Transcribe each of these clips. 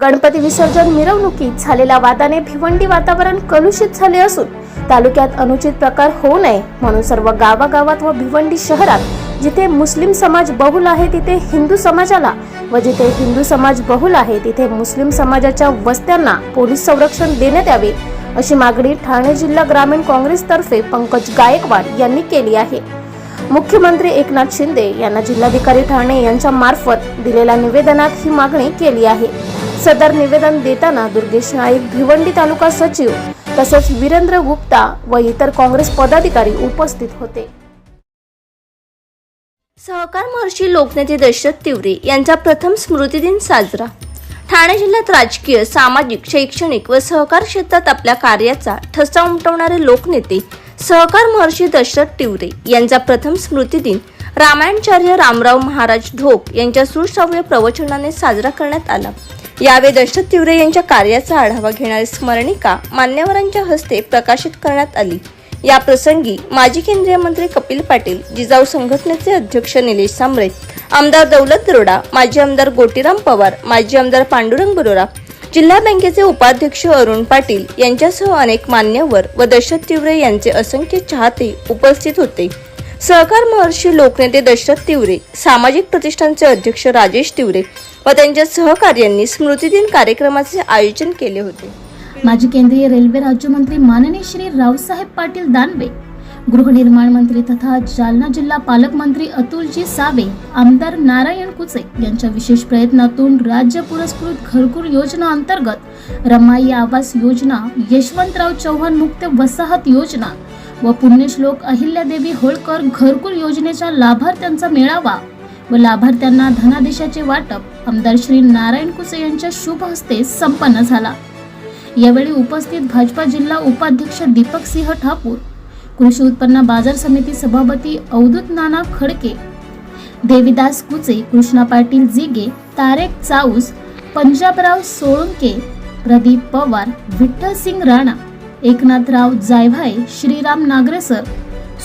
गणपती विसर्जन मिरवणुकीत झालेल्या वादाने भिवंडी वातावरण कलुषित झाले असून तालुक्यात अनुचित प्रकार होऊ नये म्हणून सर्व गावागावात व भिवंडी शहरात जिथे मुस्लिम समाज बहुल आहे तिथे हिंदू समाजाला व जिथे हिंदू समाज बहुल आहे तिथे मुस्लिम समाजाच्या वस्त्यांना पोलीस संरक्षण देण्यात यावे अशी मागणी ठाणे जिल्हा ग्रामीण काँग्रेसतर्फे पंकज गायकवाड यांनी केली आहे. मुख्यमंत्री एकनाथ शिंदे यांना जिल्हाधिकारी ठाणे यांच्या मार्फत दिलेल्या निवेदनात ही मागणी केली आहे. सदर निवेदन देताना दुर्गेश नाईक भिवंडी तालुका सचिव तसेच वीरेंद्र गुप्ता व इतर काँग्रेस पदाधिकारी उपस्थित होते. सहकार महर्षी लोकनेते दशरथ तिवरे यांचा प्रथम स्मृतिदिन साजरा. ठाणे जिल्ह्यात राजकीय सामाजिक शैक्षणिक व सहकार क्षेत्रात आपल्या कार्याचा ठसा उमटवणारे लोकनेते सहकार महर्षी दशरथ तिवरे यांचा प्रथम स्मृतिदिन रामायणचार्य रामराव महाराज ढोक यांच्या सुश्राव्य प्रवचनाने साजरा करण्यात आला. यावेळी दशरथ तिवरे यांच्या कार्याचा आढावा घेणारी स्मरणिका मान्यवरांच्या हस्ते प्रकाशित करण्यात आली. या प्रसंगी माजी केंद्रीय मंत्री कपिल पाटील जिजाऊ संघटनेचे अध्यक्ष निलेश सांबरे आमदार दौलत दरोडा माजी आमदार गोटीराम पवार माजी आमदार पांडुरंग बरोरा जिल्हा बँकेचे उपाध्यक्ष अरुण पाटील यांच्यासह अनेक मान्यवर व दशरथ तिवरे यांचे असंख्य चाहते उपस्थित होते. सहकार महर्षी लोकनेते दशरथ तिवरे सामाजिक प्रतिष्ठानचे अध्यक्ष राजेश तिवरे व त्यांच्या सहकार्यांनी स्मृतिदिन कार्यक्रमाचे आयोजन केले होते. माजी केंद्रीय रेल्वे राज्यमंत्री माननीय श्री रावसाहेब पाटील दानवे गृहनिर्माण मंत्री तथा जालना जिल्हा पालकमंत्री अतुलजी सावे आमदार नारायण कुचे यांच्या विशेष प्रयत्नातून राज्य पुरस्कृत घरकुल योजना अंतर्गत रमाई आवास योजना यशवंतराव चव्हाण मुक्त वसाहत योजना व पुण्यश्लोक अहिल्यादेवी होळकर घरकुल योजनेच्या लाभार्थ्यांचा मेळावा व लाभार्थ्यांना धनादेशाचे वाटप आमदार श्री नारायण कुसे यांच्या शुभ हस्ते संपन्न झाला. यावेळी उपस्थित भाजपा जिल्हा उपाध्यक्ष दीपक सिंह ठाकूर कृषी उत्पन्न बाजार समिती सभापती अवधूत नाना खडके देवीदास कुचे कृष्णा पाटील जिगे तारेक Chaus Panjabrao Solanke Pradeep Pawar Vitthal Singh Rana Eknathrao Jaybhay Shriram Nagresar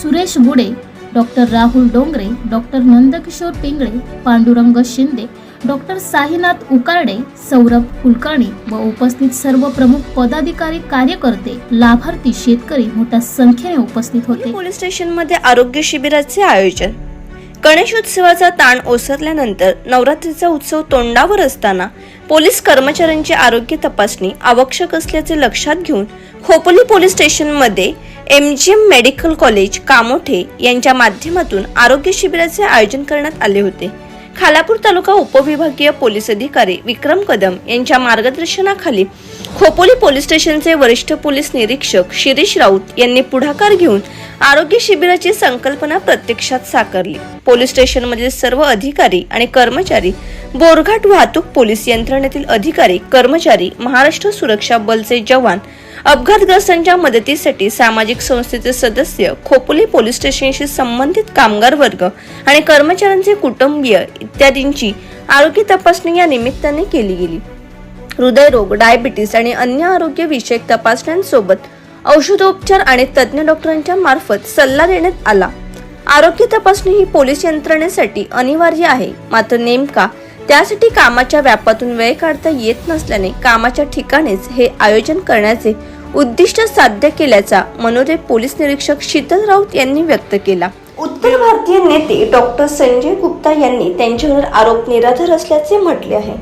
Suresh Gude doctor Rahul Dongre doctor Nandkishor Pingale Pandurang Shinde doctor Sainath Ukarde Saurabh Kulkarni व उपस्थित सर्व प्रमुख पदाधिकारी कार्यकर्ते लाभार्थी शेतकरी मोठ्या संख्येने उपस्थित होते. पोलीस स्टेशनमध्ये आरोग्य शिबिराचे आयोजन. गणेशोत्सवाचा ताण ओसरल्यानंतर नवरात्रीचा उत्सव तोंडावर असताना पोलीस कर्मचाऱ्यांची आरोग्य तपासणी आवश्यक असल्याचे लक्षात घेऊन खोपोली पोलीस स्टेशनमध्ये M G M medical college Kamothe यांच्या माध्यमातून आरोग्य शिबिराचे आयोजन करण्यात आले होते. खालापूर तालुका उपविभागीय पोलीस अधिकारी विक्रम कदम यांच्या मार्गदर्शनाखाली खोपोली पोलीस स्टेशनचे वरिष्ठ पोलीस निरीक्षक शिरीष राऊत यांनी पुढाकार घेऊन आरोग्य शिबिराची संकल्पना प्रत्यक्षात साकारली. पोलीस स्टेशनमधील सर्व अधिकारी आणि कर्मचारी बोरघाट वाहतूक पोलीस यंत्रणेतील अधिकारी कर्मचारी महाराष्ट्र सुरक्षा बलचे जवान अपघातग्रस्तांच्या मदतीसाठी सामाजिक संस्थेचे सदस्य खोपोली पोलीस स्टेशनशी संबंधित कामगार वर्ग आणि कर्मचाऱ्यांचे कुटुंबीय इत्यादींची आरोग्य तपासणी या निमित्ताने केली गेली. हृदयरोग डायबिटीस आणि अन्य आरोग्य विषयक तपासण्यांसोबत औषधोपचार आणि तज्ज्ञ डॉक्टरांच्या मार्फत सल्ला देण्यात आला. आरोग्य तपासणी ही पोलीस यंत्रणेसाठी अनिवार्य आहे. मात्र नेमका त्यासाठी कामाच्या व्यापातून वेळ काढता येत नसल्याने कामाच्या ठिकाणीच हे आयोजन करण्याचे उद्दिष्ट साध्य केल्याचा मनोरे पोलीस निरीक्षक शीतल राऊत यांनी व्यक्त केला. उत्तर भारतीय नेते डॉक्टर संजय गुप्ता यांनी त्यांच्यावर आरोप निराधार असल्याचे म्हटले आहे.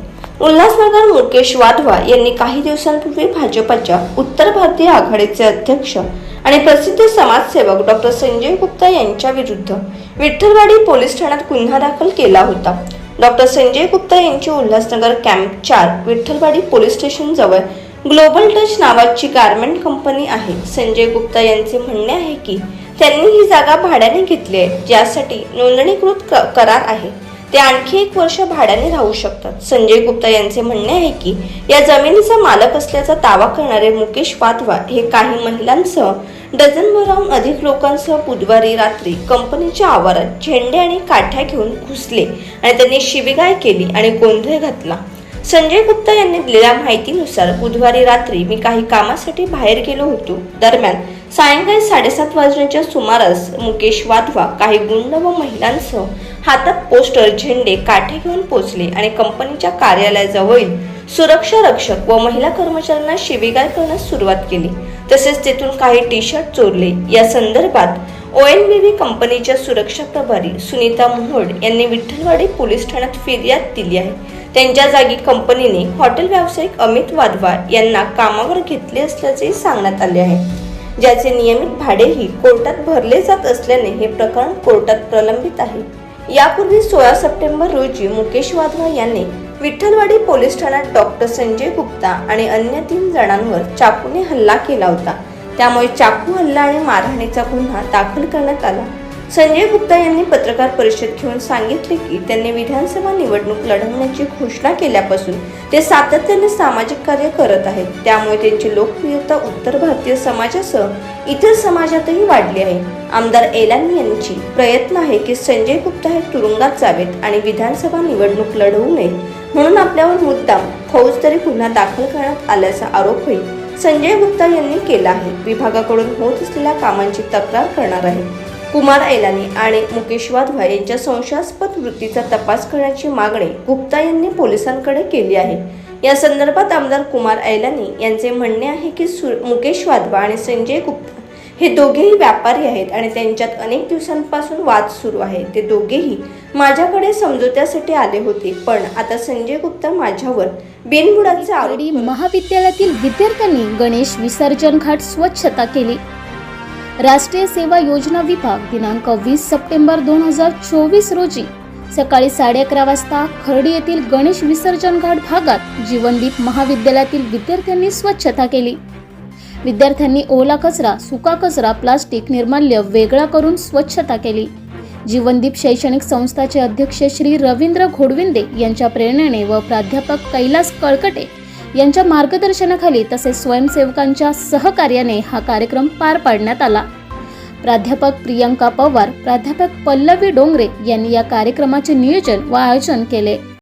उल्हासनगर मुकेश वाधवा यांनी काही दिवसांपूर्वी भाजपच्या उत्तर भारतीय आघाडीचे अध्यक्ष आणि प्रसिद्ध समाजसेवक डॉक्टर संजय गुप्ता यांच्या विरुद्ध विठ्ठलवाडी पोलीस ठाण्यात गुन्हा दाखल केला होता. डॉक्टर संजय गुप्ता यांची उल्हासनगर कॅम्प चार विठ्ठलवाडी पोलीस स्टेशन जवळ ग्लोबल टच नावाची गारमेंट कंपनी आहे. संजय गुप्ता यांचे म्हणणे आहे की त्यांनी ही जागा भाड्याने घेतली आहे ज्यासाठी नोंदणीकृत करार आहे. ते आणखी एक वर्ष भाड्याने राहू शकतात. संजय गुप्ता यांचे म्हणणे आहे की या जमिनीचा मालक असल्याचा दावा करणारे मुकेश वाधवा हे काही महिलांसह डझनभराहून अधिक लोकांसह बुधवारी रात्री कंपनीच्या आवारात झेंडे आणि काठ्या घेऊन घुसले आणि त्यांनी शिबिगाय केली आणि गोंधळ घातला. संजय गुप्ता यांनी दिलेल्या माहितीनुसार बुधवारी रात्री मी काही कामासाठी बाहेर गेलो होतो. दरम्यान सायंकाळी साडेसात वाजण्याच्या सुमारास मुकेश वाधवा काही गुंड व महिलांसह हातात पोस्टर झेंडे काठे घेऊन पोचले आणि कंपनीच्या कार्यालयाजवळील सुरक्षा रक्षक व महिला कर्मचाऱ्यांना शिबिगाळ करण्यास सुरुवात केली. तसेच तेथून काही टी शर्ट चोरले. या संदर्भात ओएनबीबी कंपनीच्या सुरक्षा प्रभारी सुनीता मोहोड यांनी विठ्ठलवाडी पोलीस ठाण्यात फिर्याद दिली आहे. त्यांच्या जागी कंपनीने हॉटेल व्यावसायिक अमित वाधवा यांना कामावर घेतले असल्याचेही सांगण्यात आले आहे. ज्याचे नियमित भाडेही कोर्टात भरले जात असल्याने हे प्रकरण कोर्टात प्रलंबित आहे. यापूर्वी सोळा सप्टेंबर रोजी मुकेश वाधवा यांनी विठ्ठलवाडी पोलीस ठाण्यात डॉक्टर संजय गुप्ता आणि अन्य तीन जणांवर चाकूने हल्ला केला होता. त्यामुळे चाकू हल्ला आणि मारहाणीचा गुन्हा दाखल करण्यात आला. संजय गुप्ता यांनी पत्रकार परिषद घेऊन सांगितले की त्यांनी विधानसभा निवडणूक लढवण्याची घोषणा केल्यापासून ते सातत्याने सामाजिक कार्य करत आहेत. त्यामुळे त्यांची लोकप्रियता उत्तर भारतीय समाजासह इतर समाजातही वाढली आहे. आमदार एलानी यांची प्रयत्न आहे की संजय गुप्ता हे तुरुंगात जावेत आणि विधानसभा निवडणूक लढवू नये. म्हणून आपल्यावर मुद्दाम फौजदारी गुन्हा दाखल करण्यात आल्याचा आरोपही संजय गुप्ता यांनी केला आहे. विभागाकडून होत असलेल्या कामांची तक्रार करणार आहे. कुमार ऐलानी आणि मुकेश वाधवा यांच्या संशयास्पद वृत्तीचा तपास करण्याची मागणी गुप्ता यांनी पोलिसांकडे केली आहे. या संदर्भात आमदार कुमार ऐलानी यांचे म्हणणे आहे की सु मुकेश वाधवा आणि संजय गुप्ता हे दोघेही व्यापारी आहेत आणि त्यांच्यात अनेक दिवसांपासून वाद सुरू आहे. ते दोघेही माझ्याकडे समजोत्यासाठी आले होते पण आता संजय गुप्ता माझ्यावर बिनबुडाचे आरडी महाविद्यालयातील विद्यार्थ्यांनी गणेश विसर्जन घाट स्वच्छता केली. राष्ट्रीय सेवा योजना विभाग दिनांक वीस सप्टेंबर दोन हजार चोवीस रोजी सकाळी साडे अकरा वाजता खर्डी येथील गणेश विसर्जन घाट भागात जीवनदीप महाविद्यालयातील विद्यार्थ्यांनी स्वच्छता केली. विद्यार्थ्यांनी ओला कचरा सुका कचरा प्लास्टिक निर्माल्य वेगळा करून स्वच्छता केली. जीवनदीप शैक्षणिक संस्थाचे अध्यक्ष श्री रवींद्र घोडविंदे यांच्या प्रेरणेने व प्राध्यापक कैलास कळकटे यांच्या मार्गदर्शनाखाली तसेच स्वयंसेवकांच्या सहकार्याने हा कार्यक्रम पार पाडण्यात आला. प्राध्यापक प्रियंका पवार प्राध्यापक पल्लवी डोंगरे यांनी या कार्यक्रमाचे नियोजन व आयोजन केले.